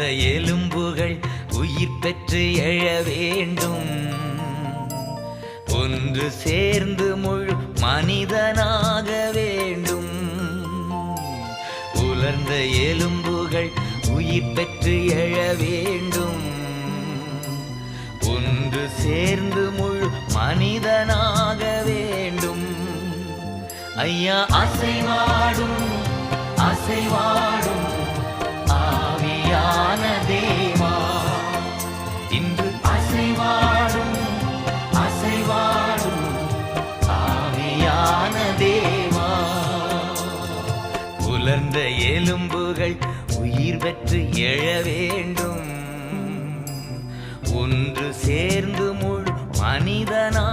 உலர்ந்த எலும்புகள் உயிர் பெற்று எழ வேண்டும். ஒன்று சேர்ந்து முழு மனிதனாக வேண்டும். உலர்ந்த எலும்புகள் உயிர் பெற்று எழ வேண்டும். ஒன்று சேர்ந்து முழு மனிதனாக வேண்டும். ஐயா அசைவாடும் அசைவாடும் ஆவியான தேவா உலர்ந்த எலும்புகள் உயிர் பெற்று எழ வேண்டும். ஒன்று சேர்ந்து முழு மனிதனா